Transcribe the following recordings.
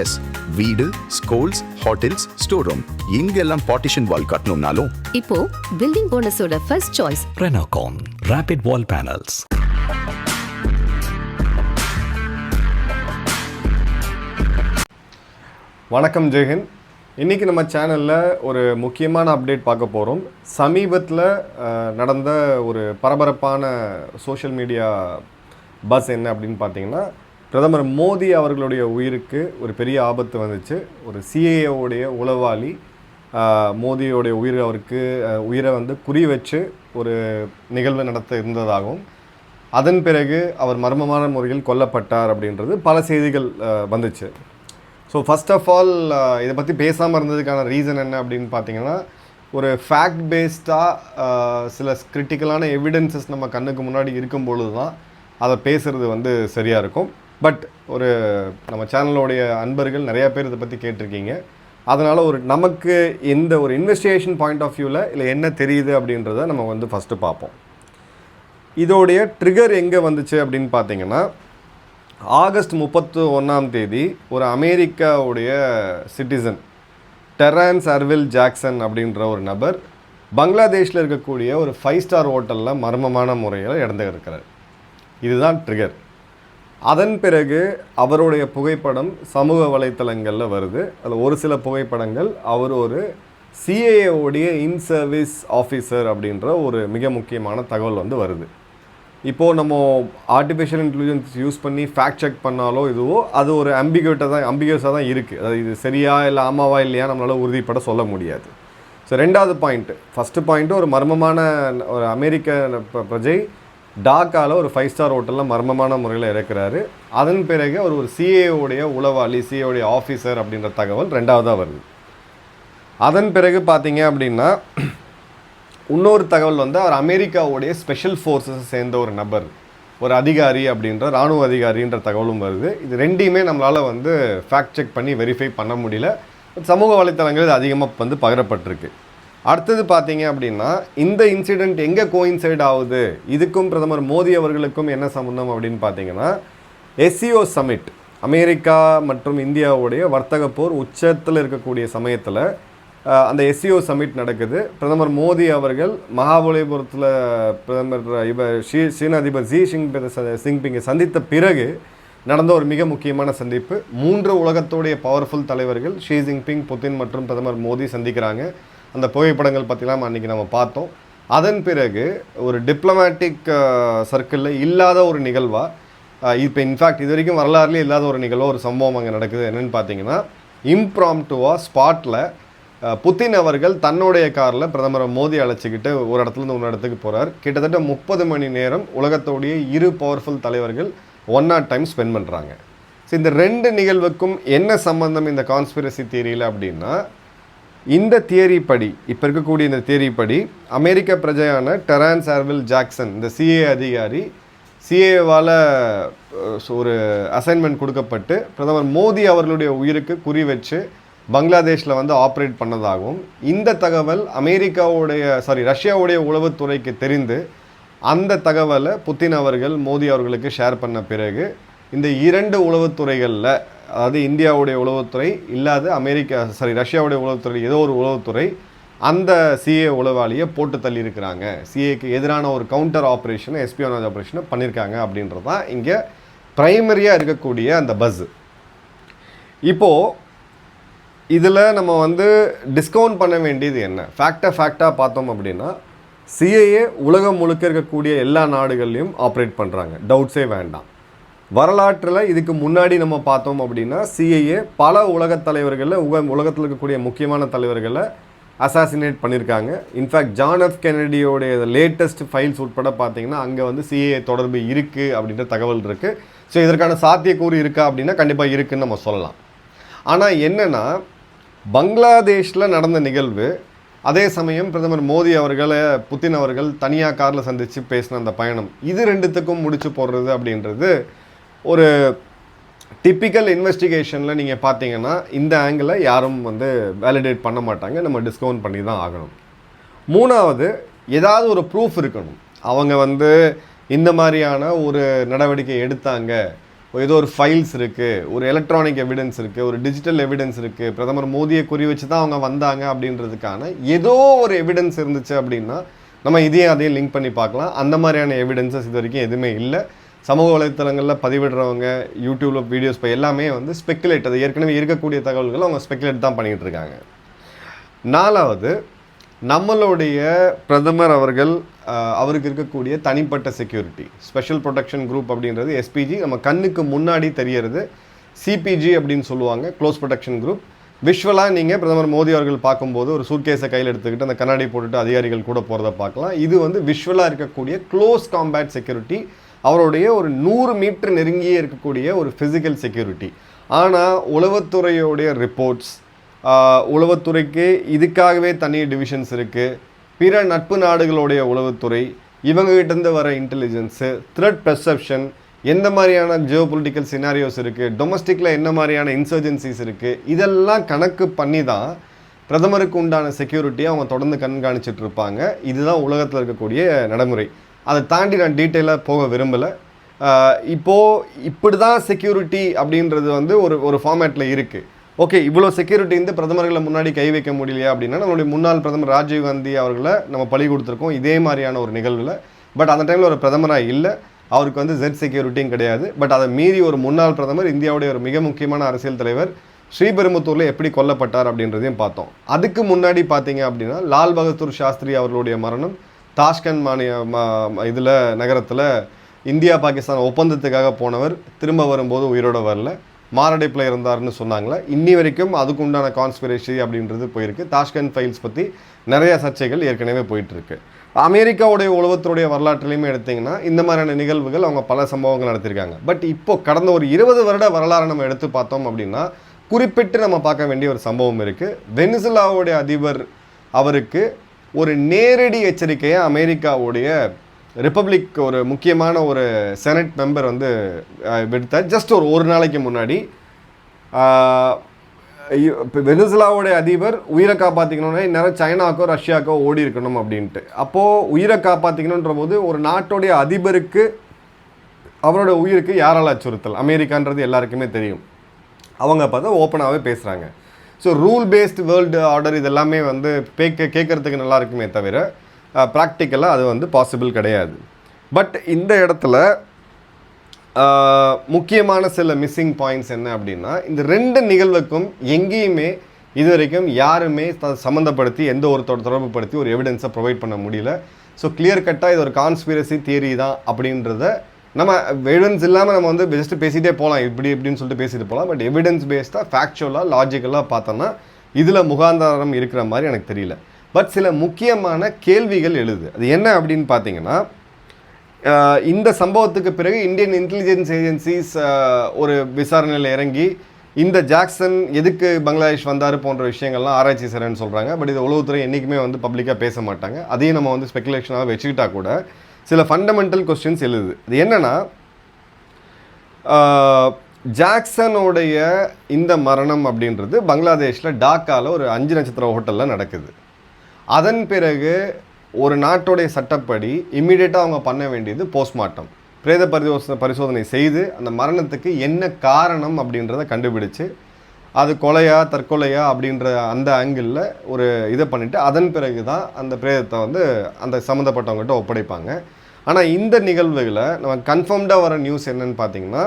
S வீடு schools hotels store room இங்கெல்லாம் partition wall கட்டணும்னாலும். இப்போ building ஓனர்ஸோட first choice Renocon Rapid Wall Panels. வணக்கம் ஜெயஹிந்த் இன்றைக்கி நம்ம சேனலில் ஒரு முக்கியமான அப்டேட் பார்க்க போகிறோம் சமீபத்தில் நடந்த ஒரு பரபரப்பான சோஷியல் மீடியா பஸ் என்ன அப்படின்னு பார்த்தீங்கன்னா பிரதமர் மோடி அவர்களுடைய உயிருக்கு ஒரு பெரிய ஆபத்து வந்துச்சு. ஒரு சிஏஓடைய உளவாளி மோதியோடைய மோடியோடைய உயிர் அவருக்கு உயிரை வந்து குறி வச்சு ஒரு நிகழ்வு நடத்த இருந்ததாகவும் அதன் பிறகு அவர் மர்மமான முறையில் கொல்லப்பட்டார் அப்படின்றது பல செய்திகள் வந்துச்சு. ஸோ ஃபஸ்ட் ஆஃப் ஆல் இதை பற்றி பேசாமல் இருந்ததுக்கான ரீசன் என்ன அப்படின்னு பார்த்தீங்கன்னா ஒரு ஃபேக்ட் பேஸ்டாக சில கிரிட்டிக்கலான எவிடன்சஸ் நம்ம கண்ணுக்கு முன்னாடி இருக்கும் பொழுது தான் அதை பேசுகிறது வந்து சரியாக இருக்கும். பட் ஒரு நம்ம சேனலோடைய அன்பர்கள் நிறையா பேர் இதை பற்றி கேட்டிருக்கீங்க. அதனால் ஒரு நமக்கு எந்த ஒரு இன்வெஸ்டிகேஷன் பாயிண்ட் ஆஃப் வியூவில் இல்லை என்ன தெரியுது அப்படின்றத நம்ம வந்து ஃபஸ்ட்டு பார்ப்போம். இதோடைய ட்ரிகர் எங்கே வந்துச்சு அப்படின்னு பார்த்தீங்கன்னா ஆகஸ்ட் முப்பத்து ஒன்றாம் தேதி ஒரு அமெரிக்காவுடைய சிட்டிசன் டெரான்ஸ் அர்வில் ஜாக்சன் அப்படின்ற ஒரு நபர் பங்களாதேஷில் இருக்கக்கூடிய ஒரு ஃபைவ் ஸ்டார் ஹோட்டலில் மர்மமான முறையில் இறந்து இருக்கிறார். இதுதான் ட்ரிகர் அதன் பிறகு அவருடைய புகைப்படம் சமூக வலைத்தளங்களில் வருது. அதில் ஒரு சில புகைப்படங்கள். அவர் ஒரு சிஏஏவுடைய இன் சர்வீஸ் ஆஃபீஸர் அப்படின்ற ஒரு மிக முக்கியமான தகவல் வந்து வருது. இப்போது நம்ம ஆர்டிஃபிஷியல் இன்டெலிஜென்ஸ் யூஸ் பண்ணி ஃபேக்ட் செக் பண்ணாலோ இதுவோ அது ஒரு அம்பிகேட்டாக தான் அம்பிகியூஸாக தான் இருக்குது அது இது சரியா இல்லை ஆமாவா இல்லையா நம்மளால் உறுதிப்பட சொல்ல முடியாது. ஸோ ரெண்டாவது பாயிண்ட்டு ஃபஸ்ட்டு பாயிண்ட்டு ஒரு மர்மமான ஒரு அமெரிக்க ப- பிரஜை டாக்காவில் ஒரு ஃபைவ் ஸ்டார் ஹோட்டலில் மர்மமான முறையில் இறக்குறாரு. அதன் பிறகு அவர் ஒரு சிஏஓடைய உளவாளி சிஏவுடைய ஆஃபீஸர் அப்படின்ற தகவல் ரெண்டாவதாக வருது. அதன் பிறகு பார்த்தீங்க அப்படின்னா இன்னொரு தகவல் வந்து அவர் அமெரிக்காவுடைய ஸ்பெஷல் ஃபோர்ஸஸ் சேர்ந்த ஒரு நபர் ஒரு அதிகாரி அப்படின்ற ராணுவ அதிகாரின்ற தகவலும் வருது. இது ரெண்டையுமே நம்மளால் வந்து ஃபேக்ட் செக் பண்ணி வெரிஃபை பண்ண முடியல. சமூக வலைத்தளங்கள் அதிகமாக வந்து பகிரப்பட்டிருக்கு. அடுத்தது பார்த்தீங்க அப்படின்னா இந்த இன்சிடெண்ட் எங்கே கோயின்சைட் ஆகுது? இதுக்கும் பிரதமர் மோடி அவர்களுக்கும் என்ன சம்மந்தம் அப்படின்னு பார்த்தீங்கன்னா எஸ்சிஓ சமிட் அமெரிக்கா மற்றும் இந்தியாவுடைய வர்த்தக போர் உச்சத்தில் இருக்கக்கூடிய சமயத்தில் அந்த எஸ்சிஓ சமிட் நடக்குது. பிரதமர் மோடி அவர்கள் மகாபலிபுரத்தில் பிரதமர் இவர் ஷீ சீன அதிபர் ஜி சிங் சிங்பிங்கை சந்தித்த பிறகு நடந்த ஒரு மிக முக்கியமான சந்திப்பு. மூன்று உலகத்துடைய பவர்ஃபுல் தலைவர்கள் ஷி ஜின்பிங் புதின் மற்றும் பிரதமர் மோடி சந்திக்கிறாங்க. அந்த புகைப்படங்கள் பற்றிலாம் அன்றைக்கி நம்ம பார்த்தோம். அதன் பிறகு ஒரு டிப்ளமேட்டிக் சர்க்கிளில் இல்லாத ஒரு நிகழ்வாக இப்போ இன்ஃபேக்ட் இது வரைக்கும் வரலாறுலேயே இல்லாத ஒரு நிகழ்வு ஒரு சம்பவம் அங்கே நடக்குது. என்னென்னு பார்த்தீங்கன்னா இம்ப்ராம்டுவாக ஸ்பாட்டில் புத்தின் அவர்கள் தன்னுடைய காரில் பிரதமர் மோடி அழைச்சிக்கிட்டு ஒரு இடத்துலேருந்து ஒரு இடத்துக்கு போகிறார் கிட்டத்தட்ட முப்பது மணி நேரம் உலகத்தோடைய இரு பவர்ஃபுல் தலைவர்கள் ஒன் நாட் டைம் ஸ்பெண்ட் பண்ணுறாங்க ஸோ இந்த ரெண்டு நிகழ்வுக்கும் என்ன சம்பந்தம் இந்த கான்ஸ்பிரசி தியரியில் அப்படின்னா இந்த தியரி படி இப்போ இருக்கக்கூடிய இந்த தியரி படி அமெரிக்க பிரஜையான டெரான்ஸ் ஆர்வில் ஜாக்சன் இந்த சிஏ அதிகாரி சிஏவால் ஒரு அசைன்மெண்ட் கொடுக்கப்பட்டு பிரதமர் மோடி அவர்களுடைய உயிருக்கு குறி வச்சு பங்களாதேஷில் வந்து ஆப்ரேட் பண்ணதாகவும் இந்த தகவல் அமெரிக்காவுடைய சாரி ரஷ்யாவுடைய உளவுத்துறைக்கு தெரிந்து அந்த தகவலை புத்தின் அவர்கள் மோடி அவர்களுக்கு ஷேர் பண்ண பிறகு இந்த இரண்டு உளவுத்துறைகளில் அதாவது இந்தியாவுடைய உளவுத்துறை இல்லாத அமெரிக்கா சாரி ரஷ்யாவுடைய உளவுத்துறை ஏதோ ஒரு உளவுத்துறை அந்த சிஏ உளவாளியை போட்டு தள்ளியிருக்கிறாங்க. சிஏக்கு எதிரான ஒரு கவுண்டர் ஆப்ரேஷனை எஸ்பியோனாஜ் ஆப்ரேஷனை பண்ணியிருக்காங்க அப்படின்றது தான் இங்கே ப்ரைமரியாக இருக்கக்கூடிய அந்த பஸ் இப்போது இதில் நம்ம வந்து டிஸ்கவுண்ட் பண்ண வேண்டியது என்ன? ஃபேக்டாக ஃபேக்டாக பார்த்தோம் அப்படின்னா சிஏஏ உலகம் முழுக்க இருக்கக்கூடிய எல்லா நாடுகள்லையும் ஆப்ரேட் பண்ணுறாங்க டவுட்ஸே வேண்டாம். வரலாற்றில் இதுக்கு முன்னாடி நம்ம பார்த்தோம் அப்படின்னா சிஏஏ பல உலகத் தலைவர்களில் உக உலகத்தில் இருக்கக்கூடிய முக்கியமான தலைவர்களை அசாசினேட் பண்ணியிருக்காங்க இன்ஃபேக்ட் ஜான் எஃப் கெனடியோடைய லேட்டஸ்ட் ஃபைல்ஸ் உட்பட பார்த்தீங்கன்னா அங்கே வந்து சிஏஏ தொடர்பு இருக்குது அப்படின்ற தகவல் இருக்குது ஸோ இதற்கான சாத்தியக்கூறு இருக்கா அப்படின்னா கண்டிப்பாக இருக்குன்னு நம்ம சொல்லலாம். ஆனால் என்னென்னா பங்களாதேஷில் நடந்த நிகழ்வு அதே சமயம் பிரதமர் மோடி அவர்களை புத்தின் அவர்கள் தனியாக காரில் சந்தித்து பேசின அந்த பயணம் இது ரெண்டுத்துக்கும் முடிச்சு போடுறது அப்படின்றது ஒரு டிப்பிக்கல் இன்வெஸ்டிகேஷனில் நீங்கள் பார்த்தீங்கன்னா இந்த ஆங்கிளை யாரும் வந்து வேலிடேட் பண்ண மாட்டாங்க. நம்ம டிஸ்கவுண்ட் பண்ணி தான் ஆகணும். மூணாவது ஏதாவது ஒரு ப்ரூஃப் இருக்கணும். அவங்க வந்து இந்த மாதிரியான ஒரு நடவடிக்கை எடுத்தாங்க. ஏதோ ஒரு ஃபைல்ஸ் இருக்குது ஒரு எலக்ட்ரானிக் எவிடன்ஸ் இருக்குது ஒரு டிஜிட்டல் எவிடன்ஸ் இருக்குது பிரதமர் மோடியை குறி வச்சு தான் அவங்க வந்தாங்க அப்படின்றதுக்கான ஏதோ ஒரு எவிடன்ஸ் இருந்துச்சு அப்படின்னா நம்ம இதையும் அதையும் லிங்க் பண்ணி பார்க்கலாம். அந்த மாதிரியான எவிடன்சஸ் இது வரைக்கும் எதுவுமே இல்லை. சமூக வலைத்தளங்களில் பதிவிடுறவங்க யூடியூப்ல வீடியோஸ் இப்போ எல்லாமே வந்து ஸ்பெக்குலேட் அது ஏற்கனவே இருக்கக்கூடிய தகவல்களை அவங்க ஸ்பெக்குலேட் தான் பண்ணிகிட்டு இருக்காங்க. நாலாவது நம்மளுடைய பிரதமர் அவர்கள் அவருக்கு இருக்கக்கூடிய தனிப்பட்ட செக்யூரிட்டி ஸ்பெஷல் ப்ரொடெக்ஷன் குரூப் அப்படின்றது எஸ்பிஜி நம்ம கண்ணுக்கு முன்னாடி தெரியறது சிபிஜி அப்படின்னு சொல்லுவாங்க க்ளோஸ் ப்ரொடெக்ஷன் குரூப் விஷுவலாக நீங்கள் பிரதமர் மோடி அவர்கள் பார்க்கும்போது ஒரு சூட்கேஸை கையில் எடுத்துக்கிட்டு அந்த கண்ணாடி போட்டுட்டு அதிகாரிகள் கூட போகிறத பார்க்கலாம். இது வந்து விஷுவலாக இருக்கக்கூடிய க்ளோஸ் காம்பேட் செக்யூரிட்டி அவருடைய ஒரு நூறு மீட்டர் நெருங்கியே இருக்கக்கூடிய ஒரு ஃபிசிக்கல் செக்யூரிட்டி ஆனால் உளவுத்துறையோடைய ரிப்போர்ட்ஸ் உளவுத்துறைக்கு இதுக்காகவே தனி டிவிஷன்ஸ் இருக்குது பிற நட்பு நாடுகளுடைய உளவுத்துறை இவங்ககிட்டேருந்து வர இன்டெலிஜென்ஸு த்ரெட் பெர்செப்ஷன் எந்த மாதிரியான ஜியோ பொலிட்டிக்கல் சினாரியோஸ் இருக்குது டொமஸ்டிக்கில் என்ன மாதிரியான இன்சர்ஜென்சிஸ் இருக்குது இதெல்லாம் கணக்கு பண்ணி தான் பிரதமருக்கு உண்டான செக்யூரிட்டியை அவங்க தொடர்ந்து கண்காணிச்சிட்டு இருப்பாங்க. இதுதான் உலகத்தில் இருக்கக்கூடிய நடைமுறை. அதை தாண்டி நான் டீட்டெயிலாக போக விரும்பலை. இப்போது இப்படி தான் செக்யூரிட்டி அப்படின்றது வந்து ஒரு ஒரு ஃபார்மேட்டில் இருக்குது ஓகே இவ்வளோ செக்யூரிட்டி வந்து பிரதமர்களை முன்னாடி கை வைக்க முடியலையா அப்படின்னா நம்மளுடைய முன்னாள் பிரதமர் ராஜீவ் காந்தி அவர்களை நம்ம பழி கொடுத்துருக்கோம் இதே மாதிரியான ஒரு நிகழ்வில். பட் அந்த டைமில் ஒரு பிரதமராக இல்லை. அவருக்கு வந்து ஜெட் செக்யூரிட்டியும் கிடையாது. பட் அதை மீறி ஒரு முன்னாள் பிரதமர் இந்தியாவுடைய ஒரு மிக முக்கியமான அரசியல் தலைவர் ஸ்ரீபெரும்புத்தூரில் எப்படி கொல்லப்பட்டார் அப்படின்றதையும் பார்த்தோம். அதுக்கு முன்னாடி பார்த்தீங்க அப்படின்னா லால் பகதூர் சாஸ்திரி அவர்களுடைய மரணம் தாஷ்கண்ட் மாநில இதில் நகரத்தில் இந்தியா பாகிஸ்தான் ஒப்பந்தத்துக்காக போனவர் திரும்ப வரும்போது உயிரோட வரல. மாரடைப்பில் இருந்தார்னு சொன்னாங்களே. இன்னி வரைக்கும் அதுக்கு உண்டான கான்ஸ்பிரேசி அப்படின்றது போயிருக்கு. தாஷ்கண்ட் ஃபைல்ஸ் பற்றி நிறைய சர்ச்சைகள் ஏற்கனவே போயிட்டுருக்கு. அமெரிக்காவுடைய உலகத்துடைய வரலாற்றிலையுமே எடுத்தீங்கன்னா இந்த மாதிரியான நிகழ்வுகள் அவங்க பல சம்பவங்கள் நடத்தியிருக்காங்க. பட் இப்போ கடந்த ஒரு இருபது வருட வரலாறு நம்ம எடுத்து பார்த்தோம் அப்படின்னா குறிப்பிட்டு நம்ம பார்க்க வேண்டிய ஒரு சம்பவம் இருக்குது வெனிசுலாவுடைய அதிபர் அவருக்கு ஒரு நேரடி எச்சரிக்கையை அமெரிக்காவுடைய ரிப்பப்ளிக் ஒரு முக்கியமான ஒரு செனட் மெம்பர் வந்து விடுத்தார். ஜஸ்ட் ஒரு ஒரு நாளைக்கு முன்னாடி. இப்போ வெனிசுலாவுடைய அதிபர் உயிரை காப்பாற்றிக்கணும்னா இந்நேரம் சைனாக்கோ ரஷ்யாக்கோ ஓடி இருக்கணும் அப்படின்ட்டு. அப்போது உயிரை காப்பாற்றிக்கணுன்ற போது ஒரு நாட்டுடைய அதிபருக்கு அவரோட உயிருக்கு யாரால் அச்சுறுத்தல்? அமெரிக்கான்றது எல்லாருக்குமே தெரியும். அவங்க பார்த்தா ஓப்பனாகவே பேசுகிறாங்க so rule based world order இதெல்லாமே வந்து கேட்க கேட்குறதுக்கு நல்லா இருக்குமே தவிர ப்ராக்டிக்கலாக அது வந்து பாசிபிள் கிடையாது. பட் இந்த இடத்துல முக்கியமான சில மிஸ்ஸிங் பாயிண்ட்ஸ் என்ன அப்படின்னா இந்த ரெண்டு நிகழ்வுக்கும் எங்கேயுமே இது வரைக்கும் யாருமே சம்மந்தப்படுத்தி எந்த ஒரு தொட- தொடர்புபடுத்தி ஒரு எவிடன்ஸை ப்ரொவைட் பண்ண முடியல. ஸோ கிளியர் கட்டாக இது ஒரு கான்ஸ்பிரசி தியரி தான் அப்படின்றத நம்ம எவிடன்ஸ் இல்லாமல் நம்ம வந்து ஜஸ்ட் பேசிகிட்டே போகலாம் இப்படி இப்படின்னு சொல்லிட்டு பேசிட்டு போகலாம் பட் எவிடன்ஸ் பேஸ்டாக ஃபேக்சுவலாக லாஜிக்கலாக பார்த்தோன்னா இதில் முகாந்தாரம் இருக்கிற மாதிரி எனக்கு தெரியல. பட் சில முக்கியமான கேள்விகள் எழுது. அது என்ன அப்படின்னு பார்த்தீங்கன்னா இந்த சம்பவத்துக்கு பிறகு இந்தியன் இன்டெலிஜென்ஸ் ஏஜென்சிஸ் ஒரு விசாரணையில் இறங்கி இந்த ஜாக்சன் எதுக்கு பங்களாதேஷ் வந்தார் போன்ற விஷயங்கள்லாம் ஆராய்ச்சி செய்கிறேன்னு சொல்கிறாங்க பட் இது உளவுத்துறை என்றைக்குமே வந்து பப்ளிக்காக பேச மாட்டாங்க. அதையும் நம்ம வந்து ஸ்பெக்குலேஷனாக வச்சுக்கிட்டா கூட சில ஃபண்டமெண்டல் கொஸ்டின்ஸ் எழுது. இது என்னென்னா ஜாக்சனுடைய இந்த மரணம் அப்படின்றது பங்களாதேஷில் டாக்காவில் ஒரு அஞ்சு நட்சத்திர ஹோட்டலில் நடக்குது. அதன் பிறகு ஒரு நாட்டுடைய சட்டப்படி இம்மிடியேட்டாக அவங்க பண்ண வேண்டியது போஸ்ட்மார்ட்டம் பிரேத பரிசோதனை பரிசோதனை செய்து அந்த மரணத்துக்கு என்ன காரணம் அப்படின்றத கண்டுபிடிச்சு அது கொலையா தற்கொலையா அப்படின்ற அந்த ஆங்கிளில் ஒரு இதை பண்ணிவிட்டு அதன் பிறகு தான் அந்த பிரேதத்தை வந்து அந்த சம்மந்தப்பட்டவங்ககிட்ட ஒப்படைப்பாங்க. ஆனால் இந்த நிகழ்வுகளை நம்ம கன்ஃபார்ம்டாக வர நியூஸ் என்னன்னு பார்த்தீங்கன்னா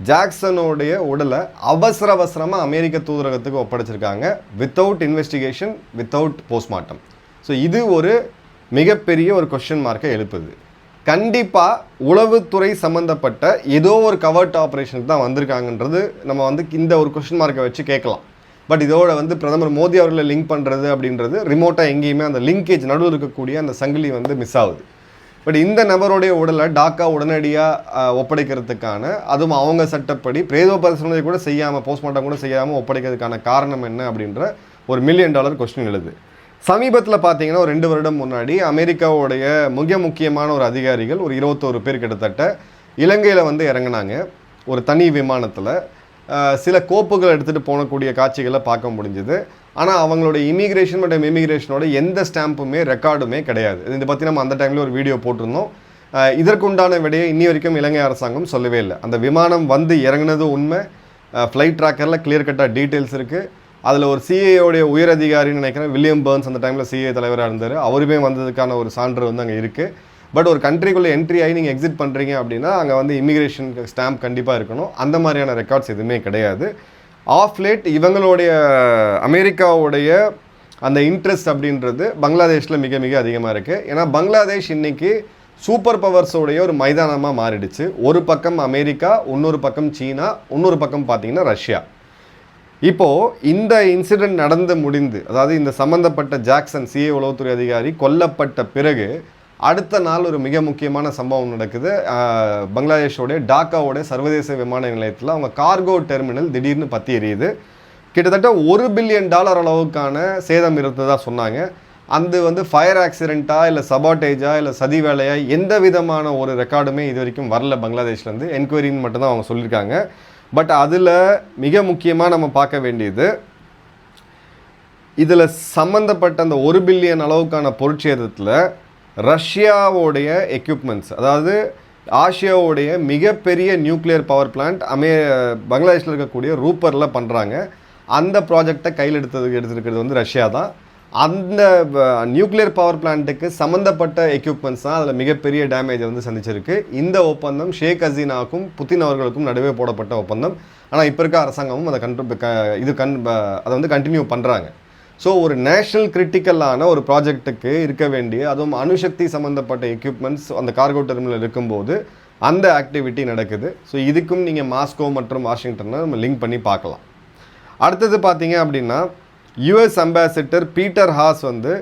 ஜாக்சனுடைய உடலை அவசர அவசரமாக அமெரிக்க தூதரகத்துக்கு ஒப்படைச்சிருக்காங்க. Without investigation without postmortem so இது ஒரு மிகப்பெரிய ஒரு கொஷின் மார்க்கை எழுப்புது. கண்டிப்பாக உளவுத்துறை சம்மந்தப்பட்ட ஏதோ ஒரு கவர்ட் ஆப்ரேஷனுக்கு தான் வந்திருக்காங்கன்றது நம்ம வந்து இந்த ஒரு கொஷின் மார்க்கை வச்சு கேட்கலாம். பட் இதோட வந்து பிரதமர் மோடி அவர்களை லிங்க் பண்ணுறது அப்படின்றது ரிமோட்டாக எங்கேயுமே அந்த லிங்கேஜ் நடுவில் இருக்கக்கூடிய அந்த சங்கிலி வந்து மிஸ் ஆகுது. பட் இந்த நபருடைய உடலை டாக்கா உடனடியாக ஒப்படைக்கிறதுக்கான அதுவும் அவங்க சட்டப்படி பிரேத பரிசோதனை கூட செய்யாமல் போஸ்ட்மார்ட்டம் கூட செய்யாமல் ஒப்படைக்கிறதுக்கான காரணம் என்ன அப்படின்ற ஒரு மில்லியன் டாலர் கொஸ்டின் எழுது. சமீபத்தில் பார்த்தீங்கன்னா ஒரு ரெண்டு வருடம் முன்னாடி அமெரிக்காவுடைய மிக முக்கியமான ஒரு அதிகாரிகள் ஒரு இருபத்தோரு பேர் கிட்டத்தட்ட இலங்கையில் வந்து இறங்குனாங்க. ஒரு தனி விமானத்தில். சில கோப்புகள் எடுத்துகிட்டு போனக்கூடிய காட்சிகளை பார்க்க முடிஞ்சுது. ஆனால் அவங்களோட இமிக்ரேஷன் மற்றும் இமிக்ரேஷனோட எந்த ஸ்டாம்புமே ரெக்கார்டுமே கிடையாது. இதை பற்றி நம்ம அந்த டைமில் ஒரு வீடியோ போட்டிருந்தோம். இதற்குண்டான விடையை இன்னி வரைக்கும் இலங்கை அரசாங்கம் சொல்லவே இல்லை. அந்த விமானம் வந்து இறங்கினது உண்மை. ஃப்ளைட் ட்ராக்கரில் கிளியர் கட்டாக டீட்டெயில்ஸ் இருக்குது அதில் ஒரு சிஏயோடைய உயர் அதிகாரின்னு நினைக்கிறேன். வில்லியம் பேர்ன்ஸ் அந்த டைமில் சிஏ தலைவராக இருந்தார். அவருமே வந்ததுக்கான ஒரு சான்று வந்து அங்கே இருக்குது பட் ஒரு கண்ட்ரிக்குள்ளே என்ட்ரி ஆகி நீங்கள் எக்ஸிட் பண்ணுறீங்க அப்படின்னா அங்கே வந்து இமிகிரேஷன் ஸ்டாம்ப் கண்டிப்பாக இருக்கணும். அந்த மாதிரியான ரெக்கார்ட்ஸ் எதுவுமே கிடையாது. ஆஃப் லேட் இவங்களுடைய அமெரிக்காவுடைய அந்த இன்ட்ரெஸ்ட் அப்படின்றது பங்களாதேஷில் மிக மிக அதிகமாக இருக்குது ஏன்னா பங்களாதேஷ் இன்றைக்கி சூப்பர் பவர்ஸோடைய ஒரு மைதானமாக மாறிடுச்சு. ஒரு பக்கம் அமெரிக்கா இன்னொரு பக்கம் சீனா இன்னொரு பக்கம் பார்த்திங்கன்னா ரஷ்யா. இப்போது இந்த இன்சிடெண்ட் நடந்து முடிந்து அதாவது இந்த சம்பந்தப்பட்ட ஜாக்சன் சிஏ உளவுத்துறை அதிகாரி கொல்லப்பட்ட பிறகு அடுத்த நாள் ஒரு மிக முக்கியமான சம்பவம் நடக்குது. பங்களாதேஷோடைய டாக்காவோட சர்வதேச விமான நிலையத்தில் அவங்க கார்கோ டெர்மினல் திடீர்னு பற்றி எரியுது. கிட்டத்தட்ட ஒரு பில்லியன் டாலர் அளவுக்கான சேதம் இருந்ததாக சொன்னாங்க. அது வந்து ஃபயர் ஆக்சிடெண்ட்டா இல்லை சபாட்டேஜா இல்லை சதி வேலையா எந்த விதமான ஒரு ரெக்கார்டுமே இது வரைக்கும் வரல பங்களாதேஷ்லேருந்து என்கொயரின்னு மட்டும்தான் அவங்க சொல்லியிருக்காங்க பட் அதில் மிக முக்கியமாக நம்ம பார்க்க வேண்டியது இதில் சம்மந்தப்பட்ட அந்த ஒரு பில்லியன் அளவுக்கான பொருட்சேதத்தில் ரஷ்யாவோடைய எக்யூப்மெண்ட்ஸ் அதாவது ஆசியாவோடைய மிகப்பெரிய நியூக்ளியர் பவர் பிளான்ட் அமே பங்களாதேஷில் இருக்கக்கூடிய ரூப்பரில் பண்ணுறாங்க அந்த ப்ராஜெக்டை கையில் எடுத்தது எடுத்துருக்கிறது வந்து ரஷ்யா தான் அந்த நியூக்ளியர் பவர் பிளான்ட்டுக்கு சம்மந்தப்பட்ட எக்யூப்மெண்ட்ஸ் தான் அதில் மிகப்பெரிய டேமேஜை வந்து சந்திச்சிருக்கு. இந்த ஒப்பந்தம் ஷேக் ஹசீனாவுக்கும் புத்தின் அவர்களுக்கும் நடுவே போடப்பட்ட ஒப்பந்தம். ஆனால் இப்போ இருக்க அரசாங்கமும் அதை கண்ட்ரோ க இது கண் அதை வந்து கண்டினியூ பண்ணுறாங்க ஸோ ஒரு நேஷனல் கிரிட்டிக்கலான ஒரு ப்ராஜெக்ட்டுக்கு இருக்க வேண்டிய அதுவும் அணுசக்தி சம்மந்தப்பட்ட எக்யூப்மெண்ட்ஸ் அந்த கார்கோ டெர்மினல் இருக்கும்போது அந்த ஆக்டிவிட்டி நடக்குது. ஸோ இதுக்கும் நீங்கள் மாஸ்கோ மற்றும் வாஷிங்டனை நம்ம லிங்க் பண்ணி பார்க்கலாம். அடுத்தது பார்த்தீங்க அப்படின்னா யுஎஸ் அம்பாசிடர் பீட்டர் ஹாஸ் வந்து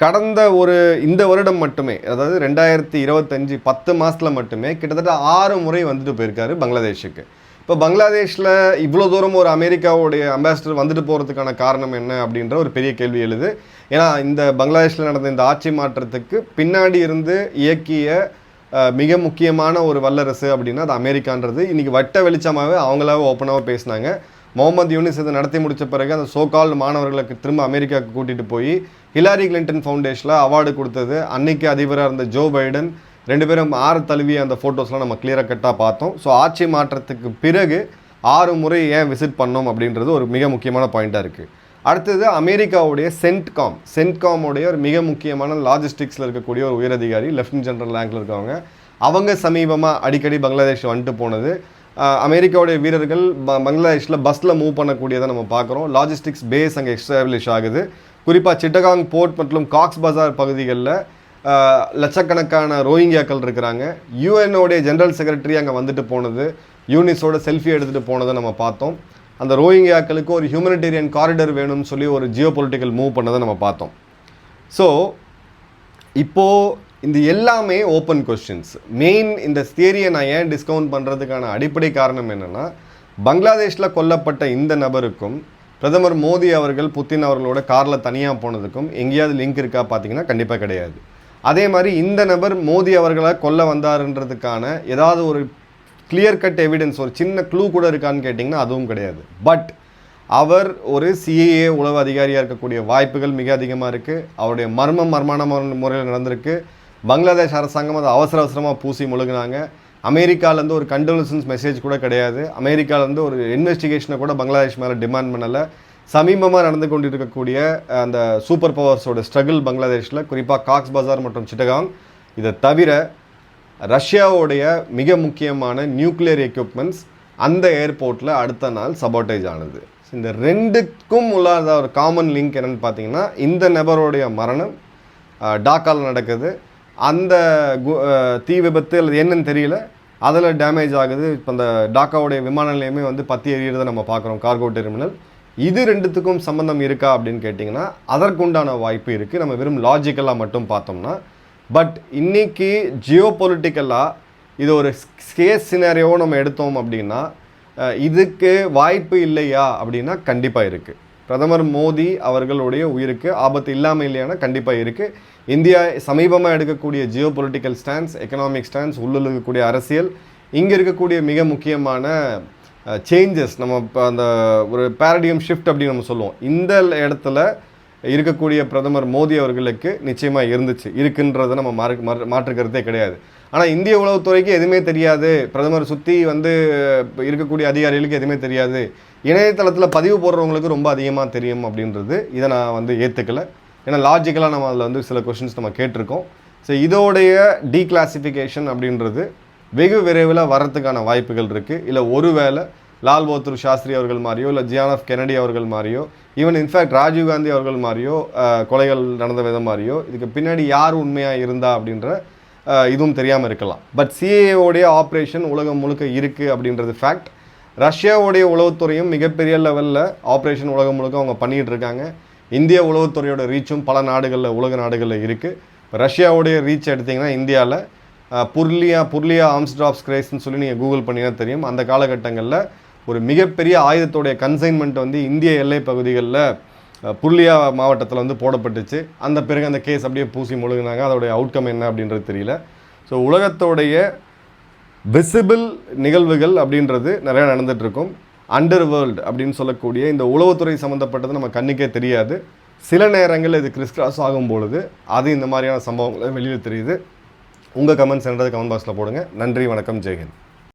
கடந்த ஒரு இந்த வருடம் மட்டுமே அதாவது ரெண்டாயிரத்தி இருபத்தஞ்சி பத்து மாதத்தில் மட்டுமே கிட்டத்தட்ட ஆறு முறை வந்துட்டு போயிருக்காரு பங்களாதேஷுக்கு. இப்போ பங்களாதேஷில் இவ்வளோ தூரம் ஒரு அமெரிக்காவுடைய அம்பாசிடர் வந்துட்டு போகிறதுக்கான காரணம் என்ன அப்படின்ற ஒரு பெரிய கேள்வி எழுது. ஏன்னா இந்த பங்களாதேஷில் நடந்த இந்த ஆட்சி மாற்றத்துக்கு பின்னாடி இருந்து இயக்கிய மிக முக்கியமான ஒரு வல்லரசு அப்படின்னா அது அமெரிக்கான்றது. இன்றைக்கி வட்ட வெளிச்சமாகவே அவங்களாவே ஓப்பனாக பேசினாங்க. முகமது யூனிஸ் இதை நடத்தி முடித்த பிறகு அந்த சோகால் மாணவர்களுக்கு திரும்ப அமெரிக்காவுக்கு கூட்டிகிட்டு போய் ஹிலாரி கிளின்டன் ஃபவுண்டேஷனில் அவார்டு கொடுத்தது. அன்னைக்கு அதிபராக இருந்த ஜோ பைடன். ரெண்டு பேரும் ஆறு தழுவிய அந்த ஃபோட்டோஸ்லாம் நம்ம கிளியராக கட்டாக பார்த்தோம். ஸோ ஆட்சி மாற்றத்துக்கு பிறகு ஆறு முறை ஏன் விசிட் பண்ணோம் அப்படின்றது ஒரு மிக முக்கியமான பாயிண்ட்டாக இருக்குது அடுத்தது அமெரிக்காவுடைய சென்ட்காம் சென்ட்காமுடைய ஒரு மிக முக்கியமான லாஜிஸ்டிக்ஸில் இருக்கக்கூடிய ஒரு உயரதிகாரி லெஃப்டினன்ட் ஜெனரல் ரேங்கில் இருக்கவங்க. அவங்க சமீபமாக அடிக்கடி பங்களாதேஷ் வந்துட்டு போனது. அமெரிக்காவுடைய வீரர்கள் பங்களாதேஷில் பஸ்ஸில் மூவ் பண்ணக்கூடியதை நம்ம பார்க்குறோம். லாஜிஸ்டிக்ஸ் பேஸ் அங்கே எஸ்டாப்ளிஷ் ஆகுது. குறிப்பாக சிட்டகாங் போர்ட் மற்றும் காக்ஸ் பஜார் பகுதிகளில் லட்சக்கணக்கான ரோஹிங்கியாக்கள் இருக்கிறாங்க. யூஎன்ஓடைய ஜென்ரல் செக்ரட்டரி அங்கே வந்துட்டு போனது. யூனிஸோட செல்ஃபி எடுத்துகிட்டு போனதை நம்ம பார்த்தோம். அந்த ரோஹிங்கியாக்களுக்கு ஒரு ஹியூமனிடேரியன் காரிடர் வேணும்னு சொல்லி ஒரு ஜியோ பொலிட்டிக்கல் மூவ் பண்ணதை நம்ம பார்த்தோம். ஸோ இப்போது இந்த எல்லாமே ஓப்பன் கொஸ்டின்ஸ் மெயின் இந்த தியரியை நான் ஏன் டிஸ்கவுண்ட் பண்ணுறதுக்கான அடிப்படை காரணம் என்னென்னா பங்களாதேஷில் கொல்லப்பட்ட இந்த நபருக்கும் பிரதமர் மோடி அவர்கள் புத்தின் அவர்களோட காரில் தனியாக போனதுக்கும் எங்கேயாவது லிங்க் இருக்கா பார்த்தீங்கன்னா கண்டிப்பாக கிடையாது. அதே மாதிரி இந்த நபர் மோடி அவர்களை கொல்ல வந்தாருன்றதுக்கான ஏதாவது ஒரு கிளியர் கட் எவிடன்ஸ் ஒரு சின்ன க்ளூ கூட இருக்கான்னு கேட்டிங்கன்னா அதுவும் கிடையாது. பட் அவர் ஒரு சிஏஏ உளவு அதிகாரியாக இருக்கக்கூடிய வாய்ப்புகள் மிக அதிகமாக இருக்குது அவருடைய மர்மம் மர்மான முறையில் நடந்திருக்கு. பங்களாதேஷ் அரசாங்கம் அதை அவசர அவசரமாக பூசி முழுகினாங்க. அமெரிக்காலேருந்து ஒரு கண்டோலன்ஸ் மெசேஜ் கூட கிடையாது. அமெரிக்காலேருந்து ஒரு இன்வெஸ்டிகேஷனை கூட பங்களாதேஷ் மேலே டிமாண்ட் பண்ணலை. சமீபமாக நடந்து கொண்டிருக்கக்கூடிய அந்த சூப்பர் பவர்ஸோட ஸ்ட்ரகிள் பங்களாதேஷில் குறிப்பாக காக்ஸ் பஜார் மற்றும் சிட்டகாங் இதை தவிர ரஷ்யாவுடைய மிக முக்கியமான நியூக்ளியர் எக்யூப்மெண்ட்ஸ் அந்த ஏர்போர்ட்டில் அடுத்த நாள் சபோட்டேஜ் ஆனது. இந்த ரெண்டுக்கும் உள்ளாத ஒரு காமன் லிங்க் என்னென்னு பார்த்தீங்கன்னா இந்த நபருடைய மரணம் டாக்காவில் நடக்குது. அந்த கு- தீ விபத்து அல்லது என்னன்னு தெரியல. அதில் டேமேஜ் ஆகுது. இப்போ அந்த டாக்காவுடைய விமான நிலையமே வந்து பற்றி எறிகிறத நம்ம பார்க்குறோம். கார்கோ டெர்மினல் இது ரெண்டுத்துக்கும் சம்மந்தம் இருக்கா அப்படின்னு கேட்டிங்கன்னா அதற்குண்டான வாய்ப்பு இருக்குது நம்ம வெறும் லாஜிக்கலாக மட்டும் பார்த்தோம்னா. பட் இன்னைக்கு ஜியோ இது ஒரு ஸ்கேஸ் சினாரியோ நம்ம எடுத்தோம் அப்படின்னா இதுக்கு வாய்ப்பு இல்லையா அப்படின்னா கண்டிப்பாக இருக்குது பிரதமர் மோடி அவர்களுடைய உயிருக்கு ஆபத்து இல்லாமல் இல்லையானா கண்டிப்பாக இருக்குது இந்தியா சமீபமாக எடுக்கக்கூடிய geopolitical stance economic stance உள்ள இருக்கக்கூடிய அரசியல் இங்கே இருக்கக்கூடிய மிக முக்கியமான சேஞ்சஸ் நம்ம இப்போ அந்த ஒரு பேரடியம் ஷிஃப்ட் அப்படின்னு நம்ம சொல்லுவோம். இந்த இடத்துல இருக்கக்கூடிய பிரதமர் மோடி அவர்களுக்கு நிச்சயமாக இருந்துச்சு. இருக்குன்றதை நம்ம மாறு மாற்று கருத்தே கிடையாது. ஆனால் இந்திய உளவுத்துறைக்கு எதுவுமே தெரியாது. பிரதமர் சுற்றி வந்து இருக்கக்கூடிய அதிகாரிகளுக்கு எதுவுமே தெரியாது. இணையதளத்தில் பதிவு போடுறவங்களுக்கு ரொம்ப அதிகமாக தெரியும் அப்படின்றது இதை நான் வந்து ஏற்றுக்கல ஏன்னா லாஜிக்கலாக நம்ம அதில் வந்து சில கொஷின்ஸ் நம்ம கேட்டிருக்கோம். ஸோ இதோடைய டீக்ளாசிஃபிகேஷன் அப்படின்றது வெகு விரைவில் வரத்துக்கான வாய்ப்புகள் இருக்குது இல்லை ஒருவேளை லால் பகதூர் சாஸ்திரி அவர்கள் மாதிரியோ இல்லை ஜியான் ஆஃப் கெனடி அவர்கள் மாதிரியோ ஈவன் இன்ஃபேக்ட் ராஜீவ் காந்தி அவர்கள் மாதிரியோ கொலைகள் நடந்த விதம் மாதிரியோ இதுக்கு பின்னாடி யார் உண்மையாக இருந்தா அப்படின்ற இதுவும் தெரியாமல் இருக்கலாம். பட் சிஏஓடைய ஆப்ரேஷன் உலகம் முழுக்க இருக்குது அப்படின்றது ஃபேக்ட் ரஷ்யாவுடைய உளவுத்துறையும் மிகப்பெரிய லெவலில் ஆப்ரேஷன் உலகம் முழுக்க அவங்க பண்ணிகிட்டு இருக்காங்க இந்திய உளவுத்துறையோட ரீச்சும் பல நாடுகளில் உலக நாடுகளில் இருக்குது ரஷ்யாவுடைய ரீச் எடுத்திங்கன்னா இந்தியாவில் புர்லியா புர்லியா ஆர்ம்ஸ் ட்ராப்ஸ் கிரைஸ்ன்னு சொல்லி நீங்கள் கூகுள் பண்ணிங்கன்னா தெரியும். அந்த காலகட்டங்களில் ஒரு மிகப்பெரிய ஆயுதத்துடைய கன்சைன்மெண்ட் வந்து இந்திய எல்லை பகுதிகளில் புர்லியா மாவட்டத்தில் வந்து போடப்பட்டுச்சு. அந்த பிறகு அந்த கேஸ் அப்படியே பூசி முழுகினாங்க. அதோடைய அவுட்கம் என்ன அப்படின்றது தெரியல. ஸோ உலகத்தோடைய விசிபிள் நிகழ்வுகள் அப்படின்றது நிறையா நடந்துகிட்ருக்கும் அண்டர் வேர்ல்டு அப்படின்னு சொல்லக்கூடிய இந்த உளவுத்துறை சம்மந்தப்பட்டது நம்ம கண்ணுக்கே தெரியாது. சில நேரங்களில் இது கிறிஸ் கிராஸ் ஆகும் பொழுது அது இந்த மாதிரியான சம்பவங்களை வெளியில் தெரியுது. உங்கள் கமெண்ட்ஸ் என்றது கமெண்ட் பாக்ஸில் போடுங்க. நன்றி வணக்கம் ஜெய்ஹிந்த்.